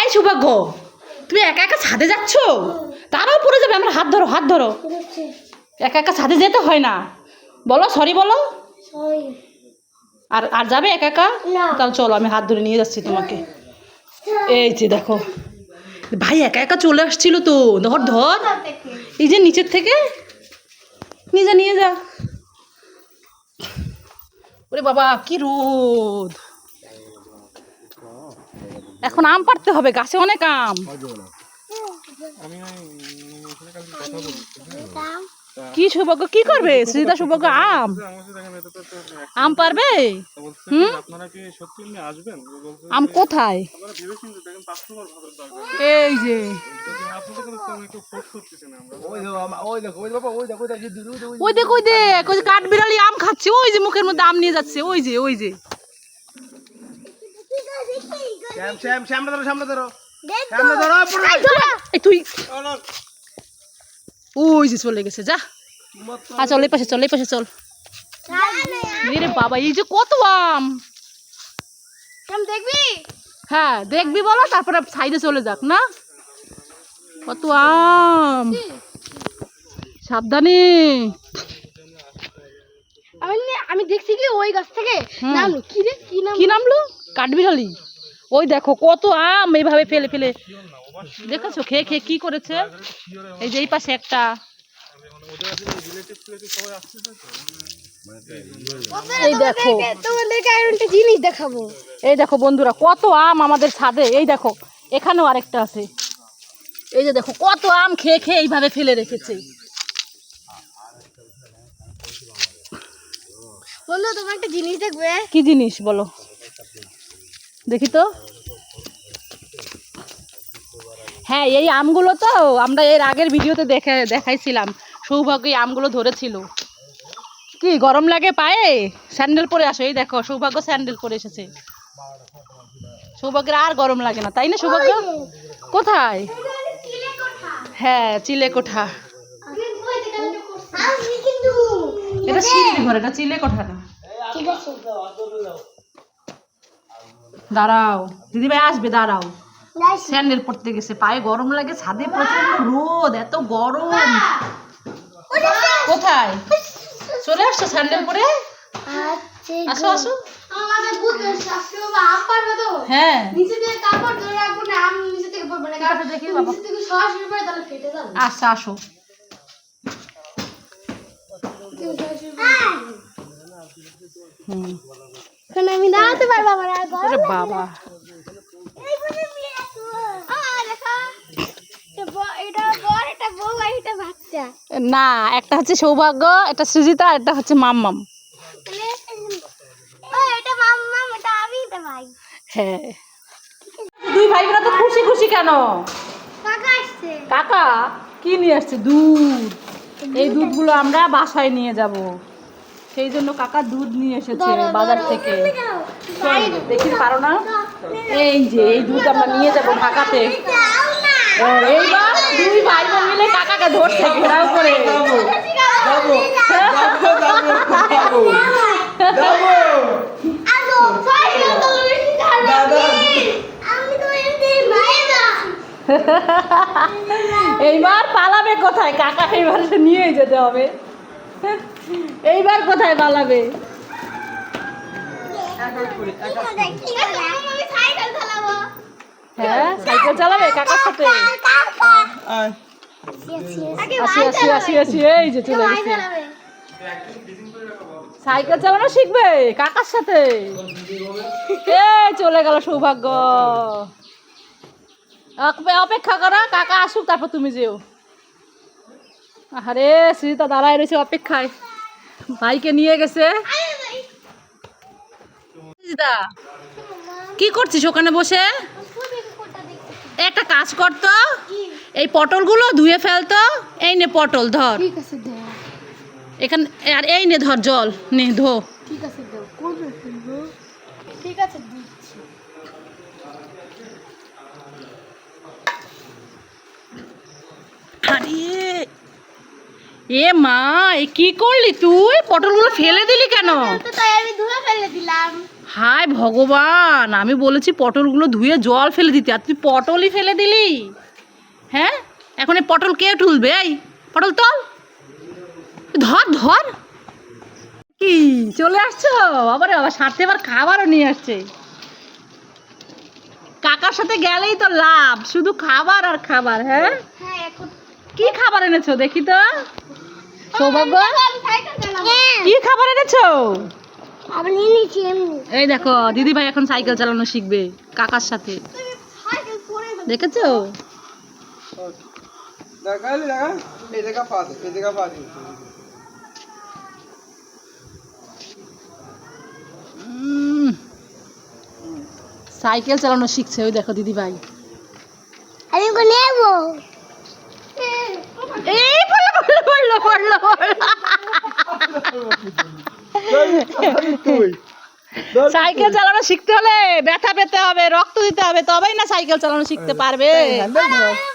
এই সৌভাগ্য তুমি একা একা ছাদে যাচ্ছ? তারাও পড়ে যাবে আমার হাত ধরো হাত ধরো। একা একা ছাদে যেতে হয় না। বলো সরি বলো। আর আর যাবে একা একা? তাহলে চলো আমি হাত ধরে নিয়ে যাচ্ছি তোমাকে। এই যে দেখো। ভাই একা একা চলে আসছিল তো। ধর ধর। এই যে নিচের থেকে। নিয়ে যা নিয়ে যা। ওরে বাবা কি রোদ। এখন আম পাড়তে হবে গাছে অনেক আম। কি সৌভাগ্য কি করবে? শ্রীতা সৌভাগ্য আম। আম পারবে? হুম? আপনারা কি সত্যি এমনি আসবেন বলছে আম কোথায়? এই যে। ওই দেখ ওই দেখ ওই যে কাঠ বিড়ালি আম খাচ্ছে ওই যে মুখের মধ্যে আম নিয়ে যাচ্ছে ওই যে ওই যে। শ্যাম শ্যাম শ্যামটা ধরো সামনে ধরো। সামনে ধরো পুরো। এই তুই ওই যে চলে গেছে যা। আ চল এই পাশে চল এই পাশে চল। রে বাবা এই যে কত আম। দেখবি? হ্যাঁ দেখবি বলো তারপরে সাইডে চলে যাক না? কত আম। সাবধানে। আমি আমি দেখছি কি ওই গাছ থেকে হুম। নাম কি রে কি নাম? কি নামলো? কাঠবিড়ালি। ওই দেখো কত আম এইভাবে ফেলে ফেলে। দেখেছ? খেয়ে খেয়ে কি করেছে? এই যে এই পাশে একটা। এই দেখো। তোমাদেরকে আর একটা জিনিস দেখাবো। এই দেখো বন্ধুরা কত আম আমাদের ছাদে। এই দেখো এখানেও আরেকটা আছে। এই যে দেখো কত আম খেয়ে খেয়ে এইভাবে ফেলে রেখেছে। বন্ধু তোমার একটা জিনিস দেখবে? কি জিনিস বলো? দেখি তো। হ্যাঁ এই আমগুলো তো আমরা এর আগের ভিডিওতে দেখে দেখাইছিলাম। সৌভাগ্য আমগুলো ধরেছিল। কি গরম লাগে পায়ে? স্যান্ডেল পরে আসো এই দেখো সৌভাগ্য স্যান্ডেল পরে এসেছে। সৌভাগ্যের আর গরম লাগে না তাই না সৌভাগ্য? কোথায়? হ্যাঁ চিলে কোঠা এটা সিঁড়ির ঘর এটা চিলে কোঠা না। দাঁড়াও দিদিভাই আসবে দাঁড়াও। স্যান্ডেল পরতে গেছে পায়ে গরম লাগে ছাদে প্রচণ্ড রোদ এত গরম। কোথায়? চলে আসছো স্যান্ডেল পরে? আচ্ছা আসো আসো। হ্যাঁ। রাখব না আম যাবে। আচ্ছা আসো। আমি দাঁড়াতে পারব আমার আর বাবা। এটা বর এটা বউ এটা বাচ্চা। না একটা হচ্ছে সৌভাগ্য এটা সুজিতা আর একটা হচ্ছে মাম্মাম। এটা এটা এটা হ্যাঁ। দুই ভাই বোনা তো খুশি খুশি কেন? কাকা কি নিয়ে আসছে? দুধ। এই দুধগুলো আমরা বাসায় নিয়ে যাব। সেই জন্য কাকা দুধ নিয়ে এসেছে বাজার থেকে। চল, দেখি পারো না? এই যে এই দুধ আমরা নিয়ে যাব ঢাকাতে। এইবার দুই ভাই কাকাকে ধরছে ঘেরাও করে। এইবার পালাবে কোথায়? কাকা এইবার নিয়ে যেতে হবে। এইবার কোথায় পালাবে? চালাবো। হ্যাঁ সাইকেল চালাবে কাকার সাথে? সাইকেল চালানো শিখবে, কাকার সাথে। চলে গেল সৌভাগ্য। অপেক্ষা করো, কাকা আসুক, তারপর তুমি যেও। আরে সুজিতা দাঁড়ায় রয়েছে অপেক্ষায়। ভাইকে নিয়ে গেছে। কি করছিস ওখানে বসে? একটা কাজ করতো এই পটলগুলো ধুয়ে ফেলতো এই নে পটল ধর। ঠিক আছে দে আর এই নে ধর জল নে ধো। ঠিক আছে দে করবে ফেলব ঠিক আছে দিচ্ছি। আরে এ মা এ কি করলি তুই? পটলগুলো ফেলে দিলি কেন? আমি ধুয়ে ফেলে দিলাম। হায় ভগবান আমি বলেছি পটলগুলো ধুয়ে জল ফেলে দিতে। আর তুই পটলই ফেলে দিলি? হ্যাঁ? এখন এই পটল কে তুলবে? এই পটল তল। ধর ধর। কি চলে আসছো? আবার আবার সাথে আবার খাবারও নিয়ে আসছে। কাকার সাথে গেলেই তো লাভ শুধু খাবার আর খাবার হ্যাঁ? হ্যাঁ কি খাবার এনেছো? দেখি তো। সৌভাগ্য? চালাবো। কি খাবার এনেছো? এই দেখো দিদি ভাই এখন সাইকেল চালানো শিখবে কাকার সাথে। দেখেছ? সাইকেল চালানো শিখছে ওই দেখো দিদি ভাই। আমি ওকে নেব। এই পড়ল পড়ল পড়ল পড়ল সাইকেল চালানো শিখতে হলে ব্যথা পেতে হবে রক্ত দিতে হবে তবেই না সাইকেল চালানো শিখতে পারবে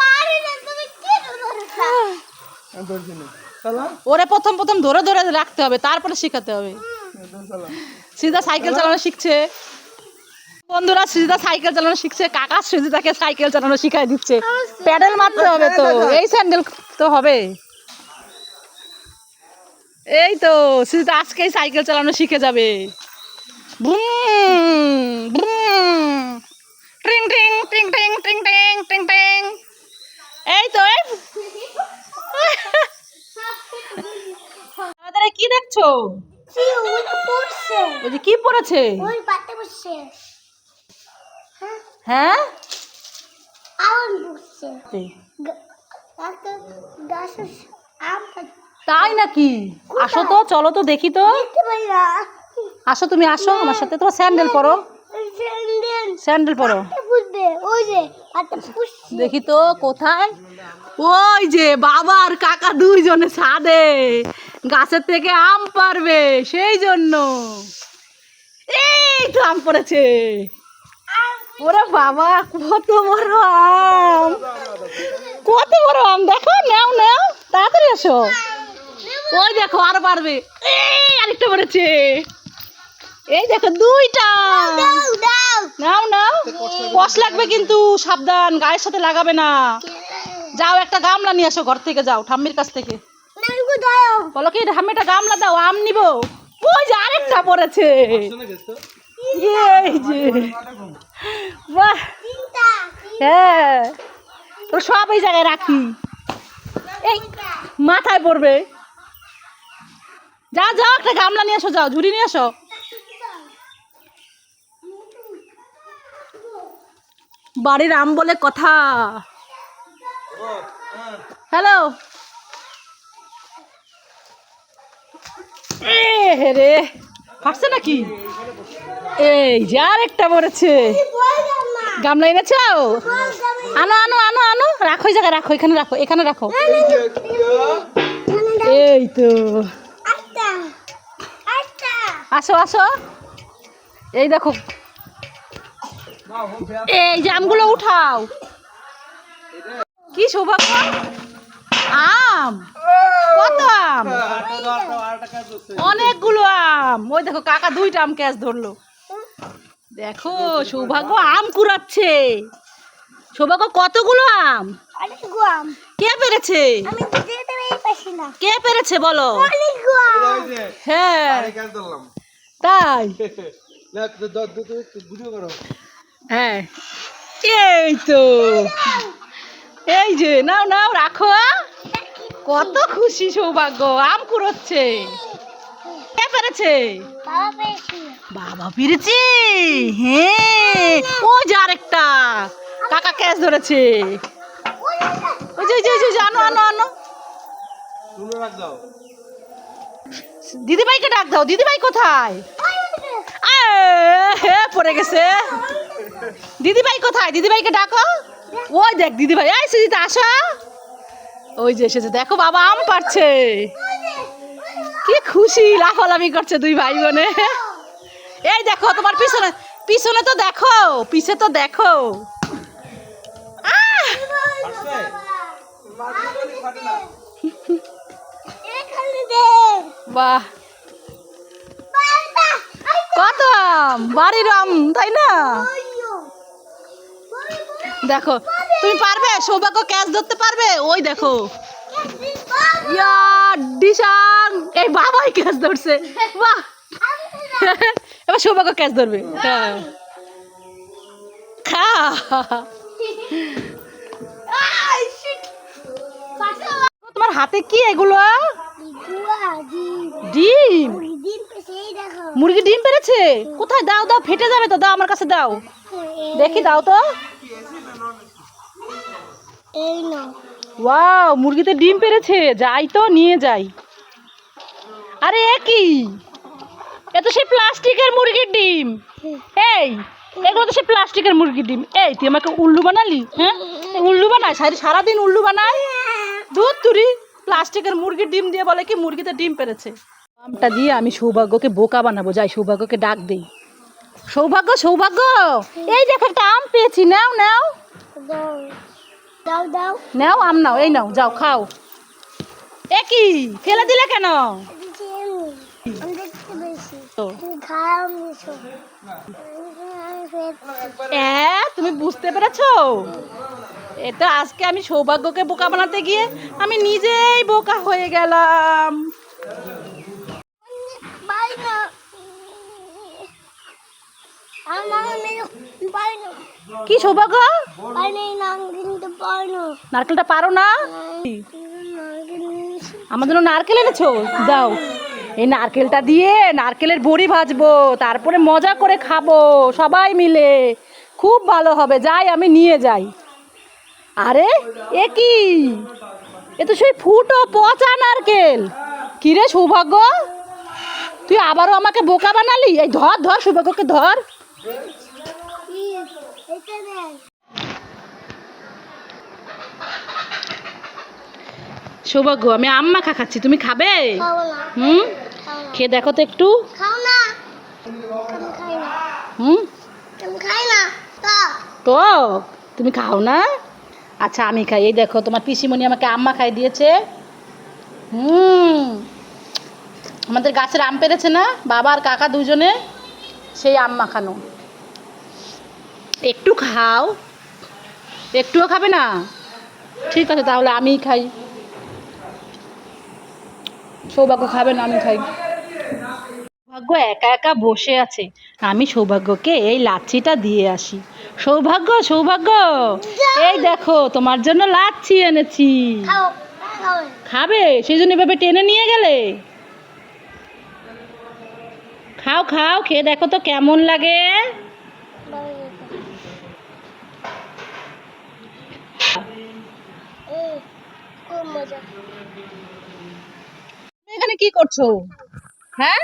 পারি না তুমি কি ধরেছো ধরছি না চালা ওরে প্রথম প্রথম ধরে ধরে রাখতে হবে তারপরে শেখাতে হবে। চালা সাইকেল চালানো শিখছে। বন্ধুরা সৃজিতা সাইকেল চালানো শিখছে কাকা সৃজিতাকে সাইকেল চালানো শিখাই দিচ্ছে। প্যাডেল মারতে হবে তো এই স্যান্ডেল তো হবে। এই তো সৃজিতা আজকেই সাইকেল চালানো শিখে যাবে। বুম বুম ট্রিং ট্রিং ট্রিং ট্রিং ট্রিং ট্রিং। এই তো আমাদের কি দেখছ? ওই যে কি পড়েছে? হ্যাঁ? আম তাই নাকি? আসো তো চলো তো দেখি তো। আসো তুমি আসো আমার সাথে তোমার স্যান্ডেল পরো। স্যান্ডেল। পরো। ওই যে দেখি তো কোথায়? ওই যে বাবা আর কাকা দুইজনে ছাদে। গাছের থেকে আম পারবে সেই জন্য। এই তো আম পড়েছে। ওরে বাবা কত বড় আম। কত বড় আম দেখো নাও নাও তাড়াতাড়ি আসো ওই দেখো আর পারবে। এই আরেকটা পড়েছে। এই দেখো দুইটা। নাও নাও। কষ লাগবে কিন্তু সাবধান গায়ের সাথে লাগাবে না। যাও একটা গামলা নিয়ে আসো ঘর থেকে যাও ঠাম্মির কাছ থেকে। বলো কি ঠাম্মিটা গামলা দাও আম নিব। ওই যে আরেকটা পড়েছে। বাহ। হ্যাঁ। তো সব এই জায়গায় রাখি। এই মাথায় পড়বে। যা যাও একটা গামলা নিয়ে আসো যাও ঝুড়ি নিয়ে আসো। বাড়ির আম বলে কথা। হ্যালো এ রে ফাটছে নাকি? এই যে আরেকটা পড়েছে গামলা এনেছো আনো আনো আনো আনো। রাখো এই জায়গায় রাখো এখানে রাখো এখানে রাখো। এই তো। আসো আসো। এই দেখো এই জামগুলো উঠাও। কি সৌভাগ্য? আম। কত আম? অনেকগুলো আম। ওই দেখো কাকা দুইটা আম ক্যাচ ধরলো। দেখো সৌভাগ্য আম কুড়াচ্ছে। সৌভাগ্য কতগুলো আম? কে পেরেছে? কে পেরেছে বলো? হ্যাঁ। তাই? হ্যাঁ। এই তো এই যে নাও নাও রাখো কত খুশি সৌভাগ্য আম কুড়োচ্ছে। কে পেরেছে? বাবা পেরেছে। হ্যাঁ ও যে আরেকটা। কাকা ক্যাচ ধরেছে। ওই যে যে, ওই যে, ওই আনো আনো আনো। দিদিভাইকে ডাক দাও দিদিভাই কোথায়? পড়ে গেছে। দিদিভাই কোথায়? দিদিভাইকে ডাকো। ওই দেখ দিদিভাই, এই সুজিতা, আসো। ওই যে এসেছে, দেখো বাবা, আম পারছে কি খুশি, লাফালাফি করছে দুই ভাই বোনে। এই দেখো, তোমার পিছনে পিছনে তো দেখো, পিছে তো দেখো। বাহ। কত বাড়ির আম, তাই না? দেখো তুমি পারবে? সৌভাগ্য ক্যাচ ধরতে পারবে? ওই দেখো। ইয়া ডিশান। এই বাবাই ক্যাচ ধরছে। বাহ। এবার সৌভাগ্য ক্যাচ ধরবে। হ্যাঁ। খা। তোমার হাতে কি এগুলো? ডিম। মুরগি ডিম পেরেছে? কোথায়? দাও দাও ফেটে যাবে তো। দাও আমার কাছে দাও। দেখি দাও তো। এই না। ওয়াও মুরগিতে ডিম পেরেছে। যাই তো নিয়ে যাই। আরে এ কি? এ তো সেই প্লাস্টিকের মুরগির ডিম। এই এগুলো তো সেই প্লাস্টিকের মুরগির ডিম। এই তুই আমাকে উল্লু বানালি? হ্যাঁ? উল্লু বানায় সারি সারাদিন উল্লু বানায় দুধ তুরি। প্লাস্টিকের মুরগির ডিম দিয়ে বলে কি মুরগিতে ডিম পেরেছে? আমটা দিয়ে আমি সৌভাগ্যকে বোকা বানাবো। যাই সৌভাগ্যকে ডাক দেই। সৌভাগ্য সৌভাগ্য! এই দেখো একটা আম পেয়েছি। নাও নাও। দাও দাও। নাও আম নাও এই নাও যাও খাও। এ কি? ফেলে দিলে কেন? তুমি বুঝতে পেরেছ? এটা আজকে আমি সৌভাগ্যকে বোকা বানাতে গিয়ে আমি নিজেই বোকা হয়ে গেলাম। আমার কি সৌভাগ্য? নারকেলটা পারো না? জন্য নারকেল এনেছো? দাও। এই নারকেলটা দিয়ে নারকেলের বড়ি ভাজবো, তারপরে মজা করে খাব, সবাই মিলে। খুব ভালো হবে, যাই, আমি নিয়ে যাই। আরে, এ কি? এ তো সেই ফুটো পচা নারকেল। কিরে সৌভাগ্য? তুই আবারও আমাকে বোকা বানালি? এই ধর ধর সৌভাগ্যকে, ধর। সৌভাগ্য আমি আম্মা খা খাচ্ছি। তুমি খাবে? হুম? খেয়ে দেখো তো একটু। হুম? তুমি খাও না? আচ্ছা আমি খাই। এই দেখো তোমার পিসিমণি আমাকে আম্মা খাই দিয়েছে। হুম। আমাদের গাছের আম পেরেছে না? বাবা আর কাকা দুজনে সেই আম মাখানো একটু খাও। একটুও খাবে না? ঠিক আছে তাহলে আমিই খাই। সৌভাগ্য খাবে না আমি খাই। সৌভাগ্য একা একা বসে আছে। আমি সৌভাগ্যকে এই লাচ্ছিটা দিয়ে আসি। সৌভাগ্য সৌভাগ্য! এই দেখো তোমার জন্য লাচ্ছি এনেছি। খাবে? সেই জন্য এভাবে টেনে নিয়ে গেলে? খাও খাও খেয়ে দেখো তো কেমন লাগে এই খুব মজা তুমি এখানে কি করছ? হ্যাঁ?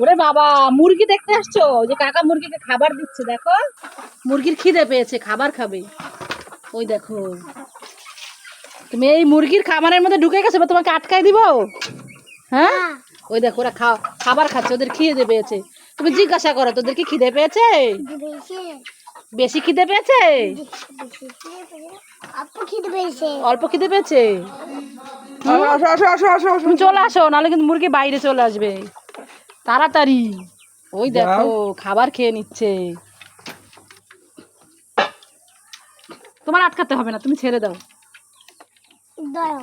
ওরে বাবা মুরগি দেখতে আসছো? যে কাকা মুরগিকে খাবার দিচ্ছে দেখো। মুরগির খিদে পেয়েছে খাবার খাবে। ওই দেখো। তুমি এই মুরগির খাবারের মধ্যে ঢুকে গেছো বা তোমাকে আটকাই দিব? হ্যাঁ? ওই দেখো ওরা খাবার খাচ্ছে ওদের খিদে পেয়েছে। তুমি জিজ্ঞাসা করো তোদের কি খিদে পেয়েছে। বেশি খিদে পেয়েছে? অল্প খিদে পেয়েছে। চলে আসো নাহলে কিন্তু মুরগি বাইরে চলে আসবে। তাড়াতাড়ি। ওই দেখো খাবার খেয়ে নিচ্ছে। তোমার আটকাতে হবে না তুমি ছেড়ে দাও। দাও।